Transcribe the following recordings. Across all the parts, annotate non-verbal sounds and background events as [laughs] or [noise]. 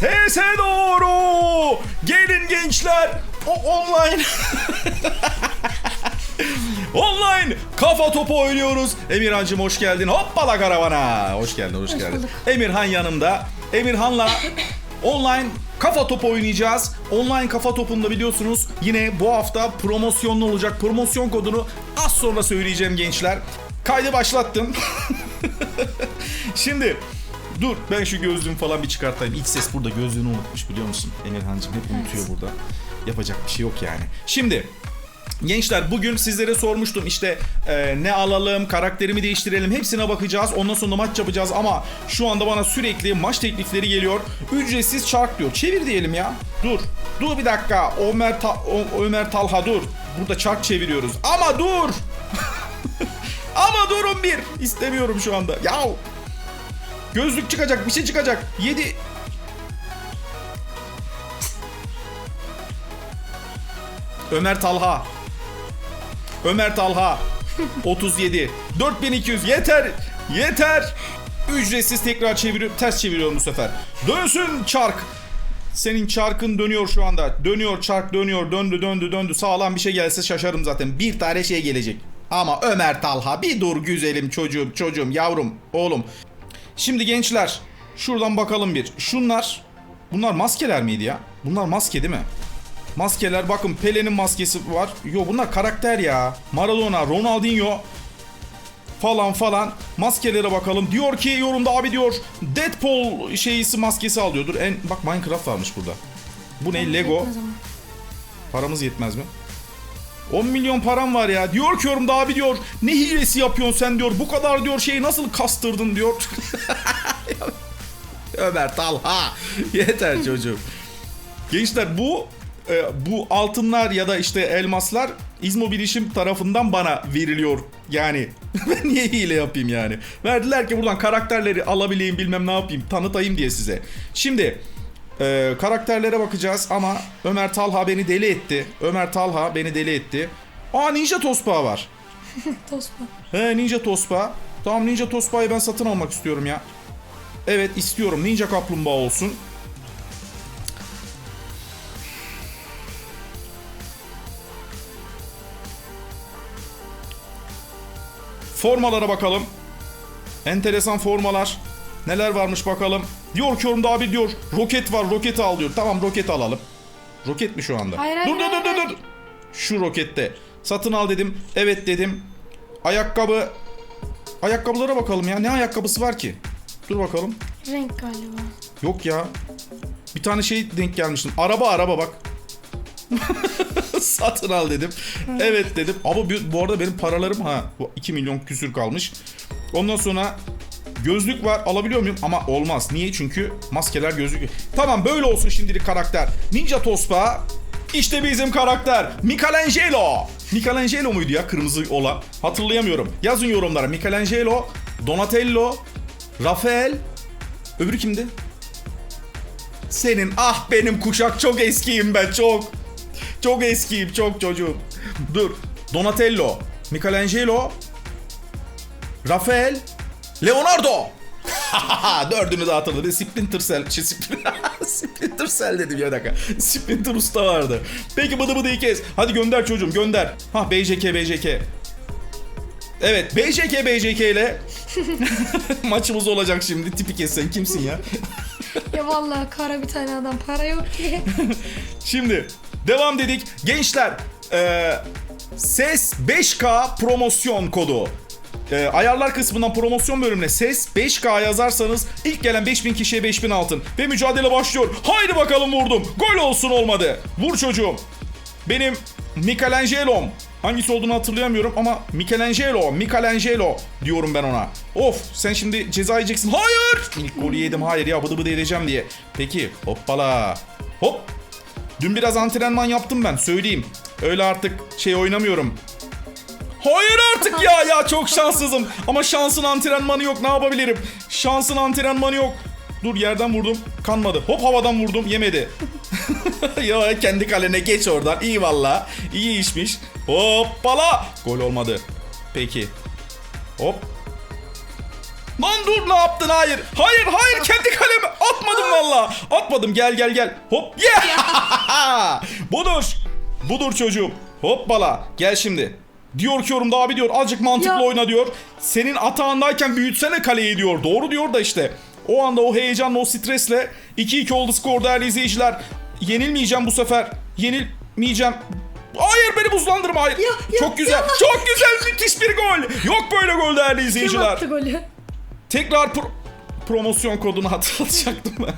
Sese doğru. Gelin gençler. O online. [laughs] Online kafa topu oynuyoruz. Emirhancığım hoş geldin. Hoppala karavana. Hoş geldin, hoş, geldin. bulduk. Emirhan yanımda. Emirhan'la online kafa topu oynayacağız. Online kafa topunda biliyorsunuz yine bu hafta promosyonlu olacak. Promosyon kodunu az sonra söyleyeceğim gençler. Kaydı başlattım. [laughs] Şimdi dur ben şu gözlüğümü falan bir çıkartayım. İlk ses burada gözlüğünü unutmuş biliyor musun? Emirhan'cığım hep unutuyor burada. Yapacak bir şey yok yani. Şimdi Gençler bugün sizlere sormuştum işte e, ne alalım, karakterimi değiştirelim hepsine bakacağız. Ondan sonra maç yapacağız ama şu anda bana sürekli maç teklifleri geliyor. Ücretsiz çark diyor. Çevir diyelim ya. Dur. Dur bir dakika. Ömer, Ta- O- Ömer Talha dur. Burada çark çeviriyoruz. Ama dur. [laughs] ama durun bir. İstemiyorum şu anda. Ya. Gözlük çıkacak, bir şey çıkacak. 7 Ömer Talha. Ömer Talha. [laughs] 37 4200 yeter. Yeter. Ücretsiz tekrar çeviriyorum ters çeviriyorum bu sefer. Dönsün çark. Senin çarkın dönüyor şu anda. Dönüyor çark dönüyor. Döndü döndü döndü. Sağlam bir şey gelse şaşarım zaten. Bir tane şey gelecek. Ama Ömer Talha bir dur güzelim çocuğum çocuğum yavrum oğlum şimdi gençler şuradan bakalım bir şunlar bunlar maskeler miydi ya bunlar maske değil mi Maskeler bakın Pele'nin maskesi var. Yo bunlar karakter ya. Maradona, Ronaldinho falan falan. Maskelere bakalım. Diyor ki yorumda abi diyor Deadpool şeyisi maskesi alıyordur. En bak Minecraft varmış burada. Bu ne? Lego. Paramız yetmez mi? 10 milyon param var ya. Diyor ki yorumda abi diyor ne hilesi yapıyorsun sen diyor. Bu kadar diyor şeyi nasıl kastırdın diyor. [laughs] Ömer Talha. [laughs] Yeter çocuğum. Gençler bu e, bu altınlar ya da işte elmaslar İzmo Bilişim tarafından bana veriliyor. Yani [laughs] ben niye hile yapayım yani? Verdiler ki buradan karakterleri alabileyim bilmem ne yapayım tanıtayım diye size. Şimdi e, karakterlere bakacağız ama Ömer Talha beni deli etti. Ömer Talha beni deli etti. Aa Ninja Tospa var. [laughs] Tospa. He Ninja Tospa. Tamam Ninja Tospa'yı ben satın almak istiyorum ya. Evet istiyorum. Ninja Kaplumbağa olsun. Formalara bakalım. Enteresan formalar. Neler varmış bakalım. Diyor ki yorumda abi diyor roket var roketi al diyor. Tamam roketi alalım. Roket mi şu anda? Hayır, hayır, dur dur dur hayır, dur dur. Şu rokette. Satın al dedim. Evet dedim. Ayakkabı. Ayakkabılara bakalım ya. Ne ayakkabısı var ki? Dur bakalım. Renk galiba. Yok ya. Bir tane şey denk gelmiştim. Araba araba bak. [laughs] Satın al dedim. Evet dedim. Ama bu, arada benim paralarım ha. bu 2 milyon küsür kalmış. Ondan sonra gözlük var. Alabiliyor muyum? Ama olmaz. Niye? Çünkü maskeler gözlük. Tamam böyle olsun şimdilik karakter. Ninja Tospa. İşte bizim karakter. Michelangelo. Michelangelo muydu ya kırmızı olan? Hatırlayamıyorum. Yazın yorumlara. Michelangelo, Donatello, Rafael. Öbürü kimdi? Senin ah benim kuşak çok eskiyim ben çok. Çok eskiyim çok çocuğum. Dur. Donatello, Michelangelo, Rafael, Leonardo. [laughs] Dördünü de hatırladım. Splinter Cell. Şey, Splinter, [laughs] Splinter Cell dedim ya bir dakika. Splinter Usta vardı. Peki bıdı bıdı kes. Hadi gönder çocuğum gönder. Ha BJK BJK. Evet BJK BJK ile [laughs] maçımız olacak şimdi. Tipi kes sen kimsin ya? Ya vallahi kara bir tane adam para yok ki. Şimdi devam dedik. Gençler e, ses 5K promosyon kodu. E, ayarlar kısmından promosyon bölümüne ses 5K yazarsanız ilk gelen 5000 kişiye 5000 altın. Ve mücadele başlıyor. Haydi bakalım vurdum. Gol olsun olmadı. Vur çocuğum. Benim Michelangelo'm. Hangisi olduğunu hatırlayamıyorum ama Michelangelo, Michelangelo diyorum ben ona. Of sen şimdi ceza yiyeceksin. Hayır! İlk golü yedim hayır ya bıdı bıdı edeceğim diye. Peki hoppala. Hop. Dün biraz antrenman yaptım ben söyleyeyim. Öyle artık şey oynamıyorum. Hayır artık ya ya çok şanssızım. Ama şansın antrenmanı yok ne yapabilirim? Şansın antrenmanı yok. Dur yerden vurdum kanmadı. Hop havadan vurdum yemedi. [laughs] ya kendi kalene geç oradan. İyi valla. İyi işmiş. Hoppala. Gol olmadı. Peki. Hop. Lan dur ne yaptın? Hayır. Hayır hayır kendi kaleme atmadım valla. Atmadım gel gel gel. Hop yeah. [laughs] Budur. Budur çocuğum. Hoppala. Gel şimdi. Diyor ki yorumda abi diyor azıcık mantıklı Ya. oyna diyor. Senin atağındayken büyütsene kaleyi diyor. Doğru diyor da işte. O anda o heyecanla o stresle 2-2 oldu skor değerli izleyiciler. Yenilmeyeceğim bu sefer. Yenilmeyeceğim. Hayır beni buzlandırma hayır. Ya, ya, çok güzel. ya. Çok güzel müthiş bir gol. Yok böyle gol değerli Kim izleyiciler. attı golü? Tekrar pro- promosyon kodunu [laughs] hatırlatacaktım ben.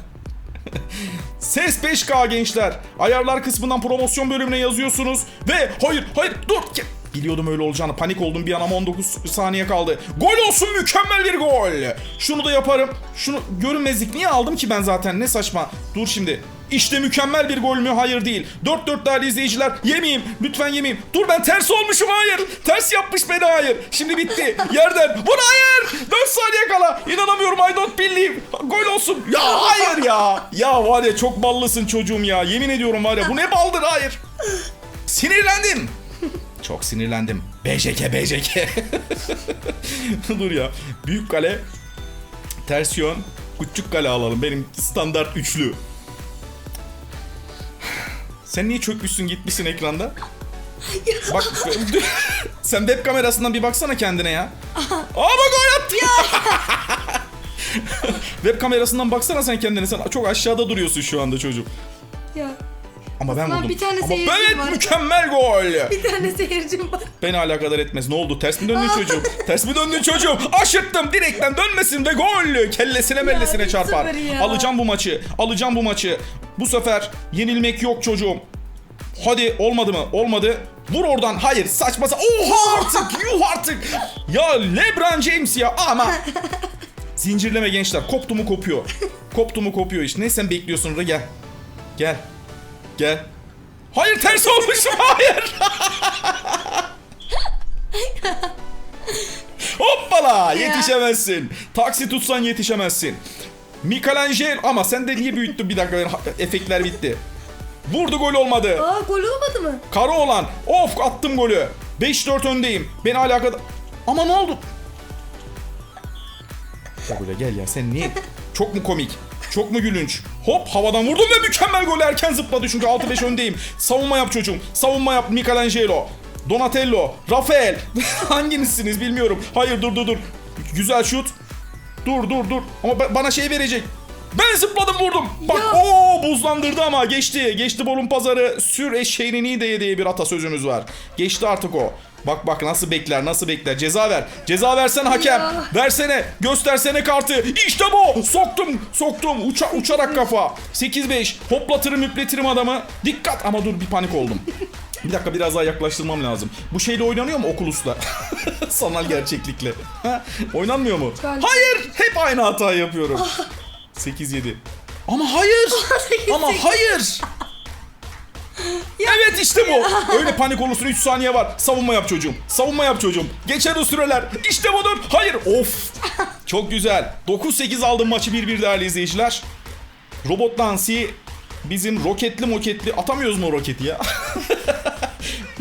Ses 5K gençler. Ayarlar kısmından promosyon bölümüne yazıyorsunuz. Ve hayır hayır dur. Biliyordum öyle olacağını. Panik oldum bir an ama 19 saniye kaldı. Gol olsun mükemmel bir gol. Şunu da yaparım. Şunu görünmezlik niye aldım ki ben zaten ne saçma. Dur şimdi. İşte mükemmel bir gol mü? Hayır değil. 4-4 değerli izleyiciler. Yemeyeyim. Lütfen yemeyeyim. Dur ben ters olmuşum. Hayır. Ters yapmış beni. Hayır. Şimdi bitti. Yerden. Bu hayır. 4 saniye kala. İnanamıyorum. I don't believe. Gol olsun. Ya hayır ya. Ya var ya çok ballısın çocuğum ya. Yemin ediyorum var ya. Bu ne baldır? Hayır. Sinirlendim. Çok sinirlendim. BJK BJK. [laughs] Dur ya. Büyük kale. Ters yön. Küçük kale alalım. Benim standart üçlü. Sen niye çökmüşsün gitmişsin ekranda? Bak [laughs] sen web kamerasından bir baksana kendine ya. Ama gol attı. [laughs] web kamerasından baksana sen kendine. Sen çok aşağıda duruyorsun şu anda çocuk. Ya Ama ben Lan vurdum. bir tane Ama seyircim evet var. mükemmel gol. [laughs] bir tane seyircim var. Beni alakadar etmez. Ne oldu? Ters mi döndün çocuğum? Ters mi döndün çocuğum? Aşırttım. Direkten dönmesin ve gol. Kellesine mellesine çarpar. ya. Alacağım bu maçı. Alacağım bu maçı. Bu sefer yenilmek yok çocuğum. Hadi olmadı mı? Olmadı. Vur oradan. Hayır saçma sa- Oha artık. [laughs] Yuh artık. Ya LeBron James ya ama. [laughs] Zincirleme gençler. Koptu mu kopuyor. Koptu mu kopuyor işte. Ne sen bekliyorsun gel. Gel. Gel. Hayır ters olmuşum. [laughs] Hayır. Hoppala yetişemezsin. Taksi tutsan yetişemezsin. Michelangelo ama sen de niye büyüttün bir dakika efektler bitti. Vurdu gol olmadı. Aa gol olmadı mı? Kara olan of attım golü. 5-4 öndeyim. Beni alakadar... Ama ne oldu? Gel ya sen niye? Çok mu komik? Çok mu gülünç? Hop havadan vurdum ve mükemmel gol erken zıpladı çünkü 6-5 [laughs] öndeyim. Savunma yap çocuğum. Savunma yap Michelangelo. Donatello. Rafael. [laughs] Hanginizsiniz bilmiyorum. Hayır dur dur dur. Güzel şut. Dur dur dur. Ama ba- bana şey verecek. Ben zıpladım vurdum. Bak o buzlandırdı ama geçti. Geçti bolun pazarı. Sür eşeğini nideye diye bir atasözümüz var. Geçti artık o. Bak bak nasıl bekler nasıl bekler. Ceza ver. Ceza versen hakem. Ya. Versene. Göstersene kartı. İşte bu. Soktum. Soktum. Uça, uçarak kafa. 8-5. Hoplatırım üpletirim adamı. Dikkat. Ama dur bir panik oldum. Bir dakika biraz daha yaklaştırmam lazım. Bu şeyle oynanıyor mu Oculus'la? [laughs] Sanal gerçeklikle. Ha? Oynanmıyor mu? Hayır. Hep aynı hatayı yapıyorum. 8-7. Ama hayır. [laughs] Ama hayır. [laughs] Evet işte bu. Öyle panik olursun 3 saniye var. Savunma yap çocuğum. Savunma yap çocuğum. Geçer o süreler. İşte budur. Hayır. Of. [laughs] Çok güzel. 9-8 aldım maçı 1-1 değerli izleyiciler. Robot Nancy bizim roketli moketli atamıyoruz mu o roketi ya?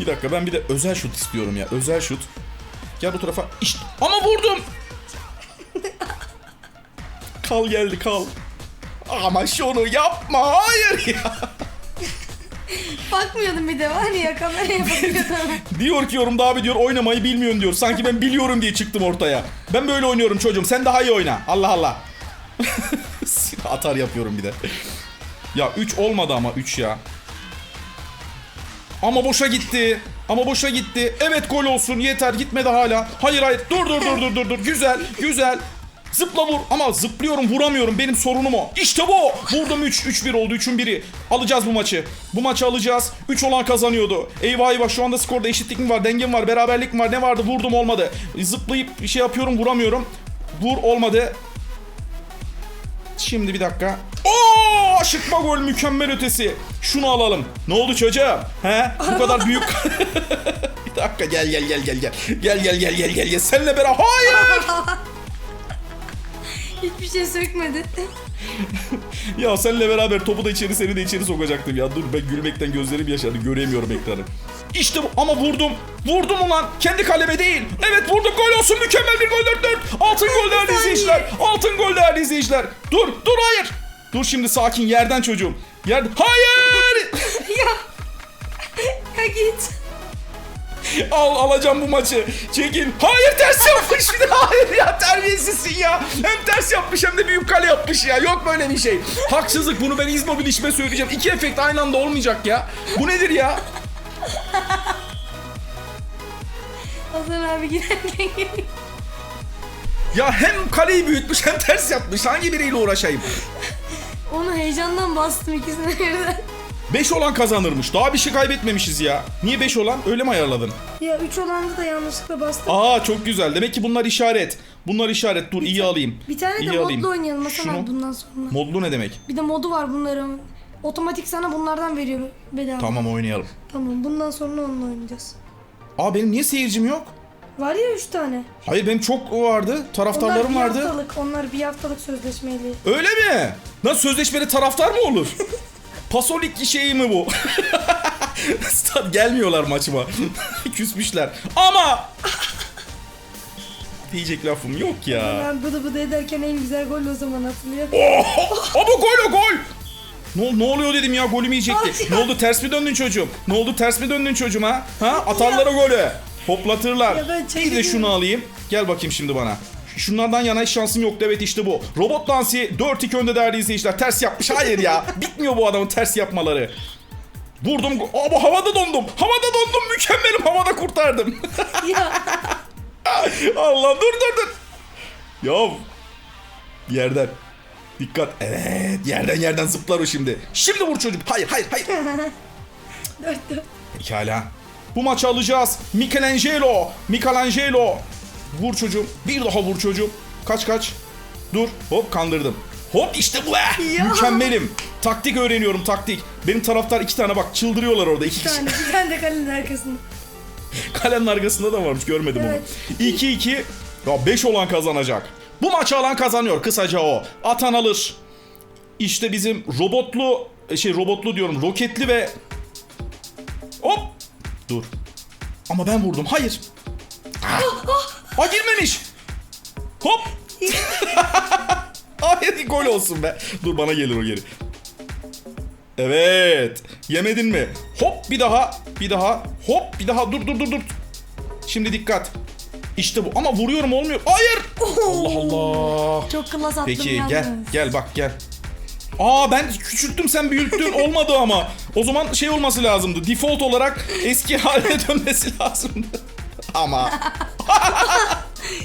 bir dakika ben bir de özel şut istiyorum ya. Özel şut. Gel bu tarafa. İşte. Ama vurdum. Kal geldi kal. Ama şunu yapma. Hayır ya. Bakmıyordum bir de var ya kameraya [laughs] bakıyordum. Diyor ki yorumda abi diyor oynamayı bilmiyorsun diyor. Sanki ben biliyorum diye çıktım ortaya. Ben böyle oynuyorum çocuğum. Sen daha iyi oyna. Allah Allah. [laughs] Atar yapıyorum bir de. Ya 3 olmadı ama 3 ya. Ama boşa gitti. Ama boşa gitti. Evet gol olsun yeter gitmedi hala. Hayır hayır dur dur dur dur dur dur. Güzel güzel. Zıpla vur ama zıplıyorum vuramıyorum benim sorunum o. İşte bu. Vurdum 3 3-1 oldu 3'ün biri. Alacağız bu maçı. Bu maçı alacağız. 3 olan kazanıyordu. Eyvah eyvah şu anda skorda eşitlik mi var denge var beraberlik mi var ne vardı vurdum olmadı. Zıplayıp şey yapıyorum vuramıyorum. Vur olmadı. Şimdi bir dakika. Oo, aşıkma gol mükemmel ötesi. Şunu alalım. Ne oldu çocuğum? He? Bu kadar büyük. [laughs] bir dakika gel gel gel gel gel. Gel gel gel gel gel gel. Seninle beraber. Hayır. Hiçbir şey sökmedi. ya seninle beraber topu da içeri seni de içeri sokacaktım ya. Dur ben gülmekten gözlerim yaşardı. Göremiyorum ekranı. İşte bu ama vurdum. Vurdum ulan. Kendi kaleme değil. Evet vurdum gol olsun. Mükemmel bir gol 4-4. Altın gol değerli izleyiciler. Altın gol değerli izleyiciler. Dur dur hayır. Dur şimdi sakin yerden çocuğum. Yer... Hayır. [laughs] ya. ya git. [laughs] Al alacağım bu maçı. Çekil. Hayır ters yapmış bir de. Hayır ya terbiyesizsin ya. Hem ters yapmış hem de büyük kale yapmış ya. Yok böyle bir şey. Haksızlık bunu ben İzmobil işime söyleyeceğim. İki efekt aynı anda olmayacak ya. Bu nedir ya? [laughs] Hasan abi giderken. Ya hem kaleyi büyütmüş hem ters yapmış. Hangi biriyle uğraşayım? Onu heyecandan bastım ikisine birden. 5 olan kazanırmış. Daha bir şey kaybetmemişiz ya. Niye 5 olan? Öyle mi ayarladın? Ya 3 olanda da yanlışlıkla bastım. Aa çok güzel. Demek ki bunlar işaret. Bunlar işaret. Dur iyi alayım. Bir tane de İyi modlu alayım. oynayalım Hasan Şunu- abi bundan sonra. Modlu ne demek? Bir de modu var bunların. Otomatik sana bunlardan veriyor bedava. Tamam oynayalım. Tamam bundan sonra onunla oynayacağız. Aa benim niye seyircim yok? Var ya 3 tane. Hayır benim çok vardı. Onlar Taraftarlarım bir vardı. haftalık, onlar bir haftalık sözleşmeli. Öyle mi? Lan sözleşmeli taraftar mı olur? [laughs] Pasolik şeyi mi bu? [laughs] Stat gelmiyorlar maçıma. [laughs] Küsmüşler. Ama diyecek lafım yok ya. Ben bıdı bıdı ederken en güzel gol o zaman hatırlıyor. Oh! Ama gol o gol. Ne, ne oluyor dedim ya golümü yiyecekti. Ne oldu ters mi döndün çocuğum? Ne oldu ters mi döndün çocuğum ha? Ha atarlar o golü. Hoplatırlar. Bir de şunu alayım. Gel bakayım şimdi bana. Şunlardan yana hiç şansım yoktu. Evet işte bu. Robot dansı 4-2 önde değerli izleyiciler. Ters yapmış. Hayır ya. [laughs] Bitmiyor bu adamın ters yapmaları. Vurdum. Bu havada dondum. Havada dondum. Mükemmelim. Havada kurtardım. [laughs] Allah dur dur dur. Ya yerden. Dikkat. Evet yerden yerden zıplar o şimdi. Şimdi vur çocuk. Hayır hayır hayır. [laughs] dört dört. Pekala. Bu maçı alacağız. Michelangelo. Michelangelo. Vur çocuğum. Bir daha vur çocuğum. Kaç kaç. Dur. Hop kandırdım. Hop işte bu. Ya. Mükemmelim. Taktik öğreniyorum taktik. Benim taraftar iki tane bak çıldırıyorlar orada. iki kişi. tane, bir tane de kalenin arkasında. [laughs] Kalenin arkasında da varmış görmedim Evet. onu. 2-2. Ya 5 olan kazanacak. Bu maçı alan kazanıyor kısaca o. Atan alır. İşte bizim robotlu şey robotlu diyorum roketli ve hop dur. Ama ben vurdum. Hayır. Ha girmemiş. Hop. [laughs] Hayır gol olsun be. Dur bana gelir o geri. Evet. Yemedin mi? Hop bir daha. Bir daha. Hop bir daha. Dur dur dur dur. Şimdi dikkat. İşte bu. Ama vuruyorum olmuyor. Hayır. Allah Allah. Çok klas attım Peki yalnız. gel. Gel bak gel. Aa ben küçülttüm sen büyüttün [laughs] olmadı ama. O zaman şey olması lazımdı. Default olarak eski [laughs] haline dönmesi lazımdı. Ama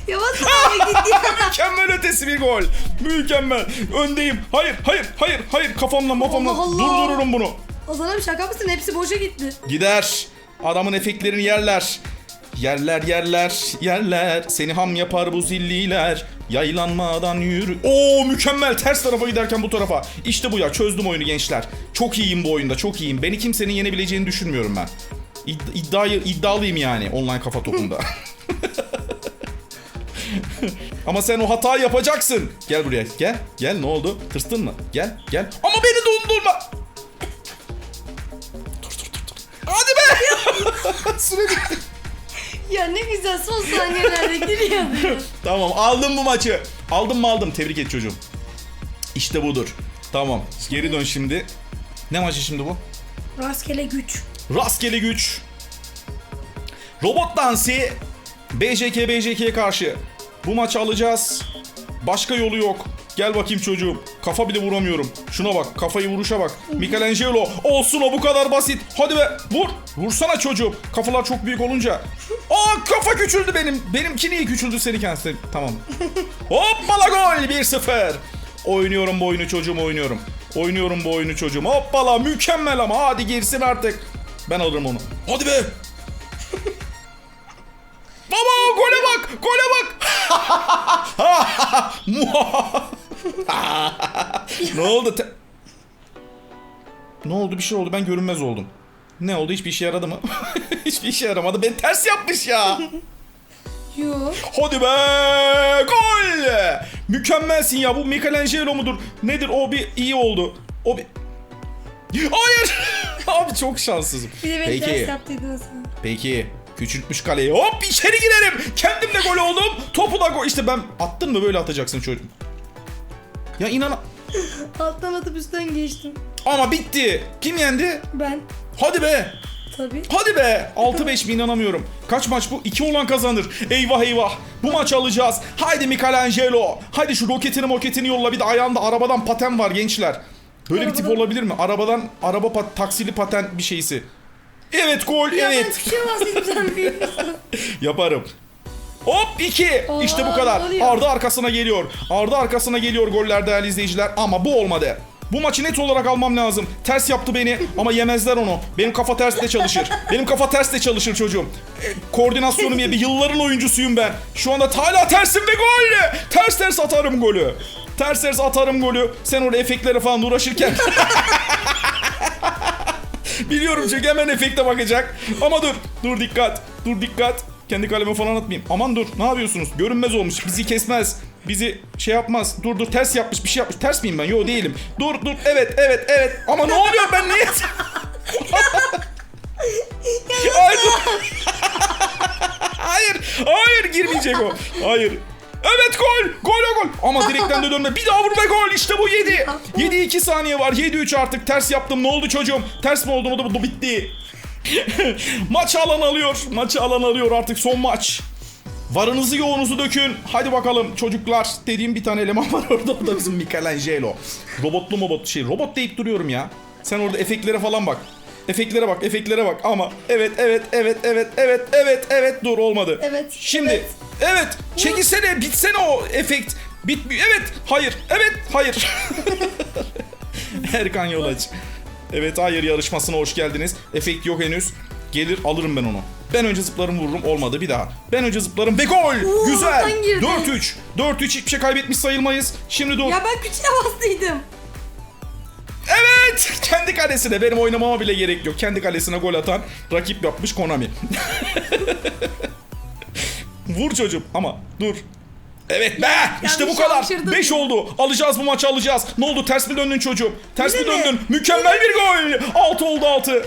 Ya Hasan abi git ya. [laughs] mükemmel ötesi bir gol. Mükemmel. Öndeyim. Hayır, hayır, hayır, hayır. Kafamla mafamla Allah Allah. durdururum bunu. Abi şaka mısın? Hepsi boşa gitti. Gider. Adamın efektlerini yerler. Yerler yerler yerler. Seni ham yapar bu zilliler. Yaylanmadan yürü. Oo mükemmel. Ters tarafa giderken bu tarafa. İşte bu ya. Çözdüm oyunu gençler. Çok iyiyim bu oyunda. Çok iyiyim. Beni kimsenin yenebileceğini düşünmüyorum ben. İd- iddiayı iddialıyım yani online kafa topunda. [laughs] [laughs] [laughs] Ama sen o hatayı yapacaksın. Gel buraya. Gel. Gel ne oldu? Tırstın mı? Gel. Gel. Ama beni dondurma. Dur dur dur dur. Hadi be. [laughs] Süre bitti. Ya ne güzel son saniyelerde giriyordu. [laughs] Tamam aldım bu maçı. Aldım mı aldım. Tebrik et çocuğum. İşte budur. Tamam. Geri dön şimdi. Ne maçı şimdi bu? Rastgele güç. Rastgele güç. Robot dansı BJK BJK'ye karşı. Bu maçı alacağız. Başka yolu yok. Gel bakayım çocuğum. Kafa bile vuramıyorum. Şuna bak. Kafayı vuruşa bak. Michelangelo. Olsun o bu kadar basit. Hadi be. Vur. Vursana çocuğum. Kafalar çok büyük olunca. Aa kafa küçüldü benim. Benimki niye küçüldü seni kendisi? Tamam. [laughs] Hoppala gol. 1-0. Oynuyorum bu oyunu çocuğum oynuyorum. Oynuyorum bu oyunu çocuğum. Hoppala mükemmel ama hadi girsin artık. Ben alırım onu. Hadi be. [laughs] Baba gole bak. Gole bak. Ne oldu? Te- ne oldu? Bir şey oldu. Ben görünmez oldum. Ne oldu? Hiçbir işe yaradı mı? [laughs] Hiçbir işe yaramadı. Ben ters yapmış ya. [laughs] Yok. Hadi be! Gol! Mükemmelsin ya. Bu Michelangelo mudur? Nedir? O bir iyi oldu. O bir... Hayır! [laughs] Abi çok şanssızım. Bir de beni Peki. ters yaptıydınız. Peki. Küçültmüş kaleyi. Hop içeri girerim. Kendim de gol oldum. Topu da gol. İşte ben attın mı böyle atacaksın çocuğum. Ya inan. Alttan atıp üstten geçtim. Ama bitti. Kim yendi? Ben Hadi be. tabii. Hadi be. 6-5 mi inanamıyorum. Kaç maç bu? 2 olan kazanır. Eyvah eyvah. Bu maçı alacağız. Haydi Michelangelo. Haydi şu roketini moketini yolla. Bir de ayağında arabadan paten var gençler. Böyle bir tip Arabadan- olabilir mi? Arabadan araba pat, taksili paten bir şeysi. Evet gol evet. büyüksün. [laughs] Yaparım. Hop 2. Aa, İşte bu kadar. oluyor? Arda arkasına geliyor. Arda arkasına geliyor goller değerli izleyiciler. Ama bu olmadı. Bu maçı net olarak almam lazım. Ters yaptı beni [laughs] ama yemezler onu. Benim kafa ters de çalışır. Benim kafa ters de çalışır çocuğum. E, koordinasyonum iyi. Bir yılların oyuncusuyum ben. Şu anda hala tersim ve gol. Ters ters atarım golü. Ters ters atarım golü. Sen orada efektlere falan uğraşırken. [laughs] Biliyorum çünkü hemen efekte bakacak. Ama dur. Dur dikkat. Dur dikkat. Kendi kaleme falan atmayayım. Aman dur. Ne yapıyorsunuz? Görünmez olmuş. Bizi kesmez. Bizi şey yapmaz. Dur dur ters yapmış bir şey yapmış. Ters miyim ben? Yo değilim. Dur dur. Evet evet evet. Ama ne oluyor ben niye? [laughs] Ay, dur. [laughs] hayır. Hayır girmeyecek o. Hayır. Evet gol. Gol o gol. Ama direkten de dönme. Bir daha vur ve gol. İşte bu 7. 7 2 saniye var. 7 3 artık. Ters yaptım. Ne oldu çocuğum? Ters mi oldu? O da bu bitti. [laughs] Maçı alan alıyor. Maçı alan alıyor artık son maç. Varınızı yoğunuzu dökün. Hadi bakalım çocuklar. Dediğim bir tane eleman [laughs] var orada. O da bizim Michelangelo. Robotlu mobot şey. Robot deyip duruyorum ya. Sen orada efektlere falan bak. Efektlere bak, efektlere bak ama evet evet evet evet evet evet evet dur olmadı. Evet, Şimdi evet. evet, çekilsene bitsene o efekt. Bitmiyor. Evet, hayır. Evet, hayır. [laughs] Erkan Yolaç. Evet hayır yarışmasına hoş geldiniz. Efekt yok henüz. Gelir alırım ben onu. Ben önce zıplarım vururum olmadı bir daha. Ben önce zıplarım ve gol. Güzel. oradan girdi. 4-3. 4-3 hiçbir şey kaybetmiş sayılmayız. Şimdi dur. Ya ben küçüğe bastıydım. Evet. [laughs] Kendi kalesine benim oynamama bile gerek yok. Kendi kalesine gol atan rakip yapmış Konami. [laughs] Vur çocuğum ama dur. Evet be işte bu kadar. şaşırdım. 5 oldu. Alacağız bu maçı alacağız. Ne oldu ters mi döndün çocuğum? Ters mi Yine mi? döndün? Mükemmel bir gol. 6 oldu 6.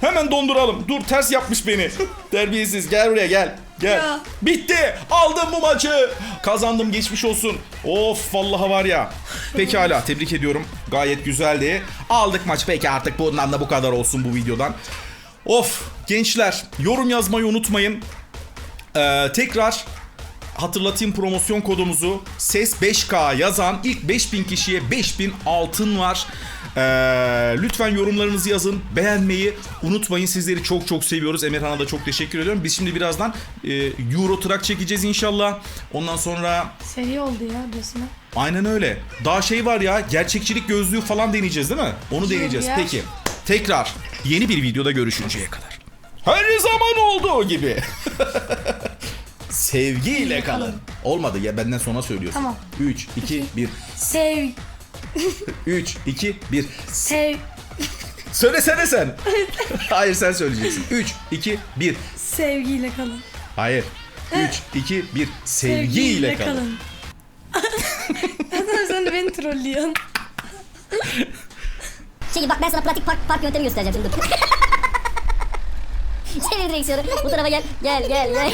Hemen donduralım. Dur ters yapmış beni. [laughs] Terbiyesiz gel buraya gel. Gel. Ya. Bitti. Aldım bu maçı. Kazandım geçmiş olsun. Of vallahi var ya. Pekala tebrik ediyorum. Gayet güzeldi. Aldık maç peki artık bundan da bu kadar olsun bu videodan. Of gençler yorum yazmayı unutmayın. Ee, tekrar hatırlatayım promosyon kodumuzu. Ses 5K yazan ilk 5000 kişiye 5000 altın var. Ee, lütfen yorumlarınızı yazın. Beğenmeyi unutmayın. Sizleri çok çok seviyoruz. Emirhan'a da çok teşekkür ediyorum. Biz şimdi birazdan e, Euro Truck çekeceğiz inşallah. Ondan sonra Seri oldu ya resmen. aynen öyle. Daha şey var ya gerçekçilik gözlüğü falan deneyeceğiz değil mi? Onu deneyeceğiz. ya. Peki. Tekrar yeni bir videoda görüşünceye kadar. Her zaman olduğu gibi. [laughs] Sevgiyle kalın. Olmadı ya benden sonra söylüyorsun. Tamam. 3, 2, 1. Sev, 3, 2, 1. sev, Söylesene sen. [laughs] Hayır sen söyleyeceksin. 3, 2, 1. sevgiyle kalın. Hayır. 3, 2, 1. Sevgiyle kalın. Zaten [laughs] sen beni trollüyorsun. Şey bak ben sana pratik park, park yöntemi göstereceğim şimdi dur. [laughs] Çevir direksiyonu. Bu tarafa gel. Gel gel gel.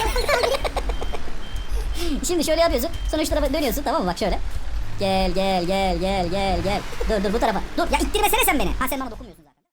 şimdi şöyle yapıyorsun. Sonra şu tarafa dönüyorsun tamam mı? Bak şöyle. Gel gel gel gel gel gel. Dur dur bu tarafa. Dur ya ittirmesene sen beni. Ha sen bana dokunmuyorsun.